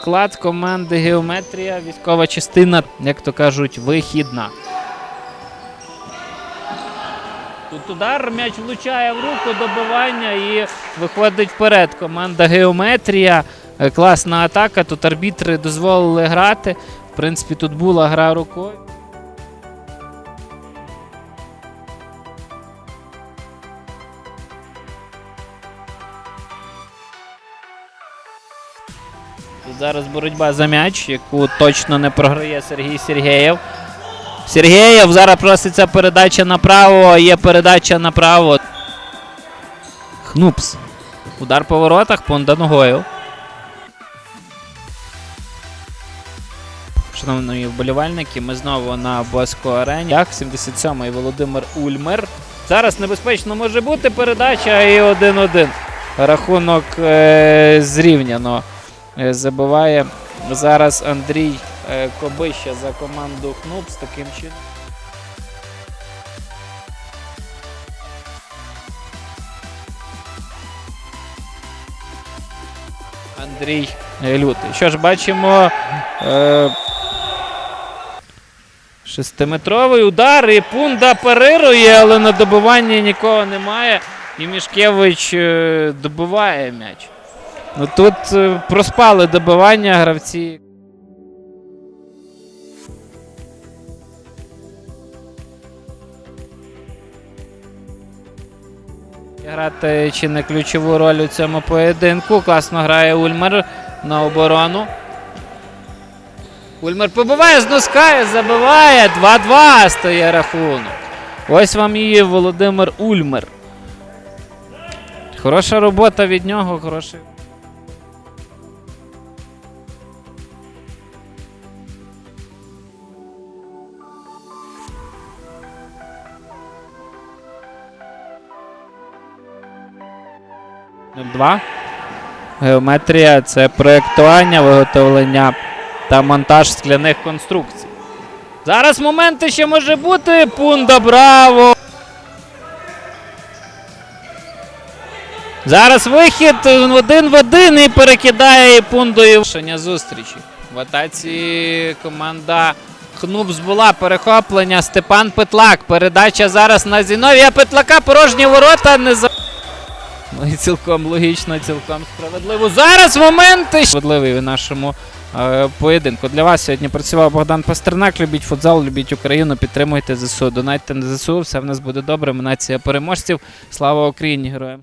склад команди Геометрія, військова частина, як то кажуть, вихідна. Тут удар, м'яч влучає в руку, добивання і виходить вперед. Команда Геометрія. Е, Класна атака. Тут арбітри дозволили грати. В принципі, тут була гра рукою. Тут зараз боротьба за м'яч, яку точно не програє Сергій Сергєєв. Сергєєв зараз проситься передача направо, є передача направо. Хнупс. Удар по воротах, понда ногою. Шановні вболівальники, ми знову на Боско арені. Як 77-й Володимир Ульмер. Зараз небезпечно може бути передача і 1-1. Рахунок е- зрівняно. Е, Забиває зараз Андрій е, Кобища за команду Хнупс таким чином. Андрій Лютий. Що ж, бачимо. Е, Шестиметровий удар і пунда парирує, але на добиванні нікого немає. І Мішкевич е, добиває м'яч. Ну тут е, проспали добивання гравці. Грати чи не ключову роль у цьому поєдинку. Класно грає Ульмер на оборону. Ульмер побиває, зноскає, забиває. 2-2 стає рахунок. Ось вам і Володимир Ульмер. Хороша робота від нього, хороший. Два. Геометрія це проєктування, виготовлення та монтаж скляних конструкцій. Зараз моменти ще може бути. Пунда браво. Зараз вихід один в один і перекидає пундою. Рішення зустрічі. В атаці команда Хнупс була перехоплення. Степан Петлак. Передача зараз на Зіновія Петлака. Порожні ворота. Не за... Ну і цілком логічно, цілком справедливо. Зараз моменти. Справедливий в нашому е, поєдинку. Для вас сьогодні працював Богдан Пастернак. Любіть футзал, любіть Україну, підтримуйте ЗСУ. Донайте на ЗСУ, все в нас буде добре. Ми нація переможців. Слава Україні! Героям!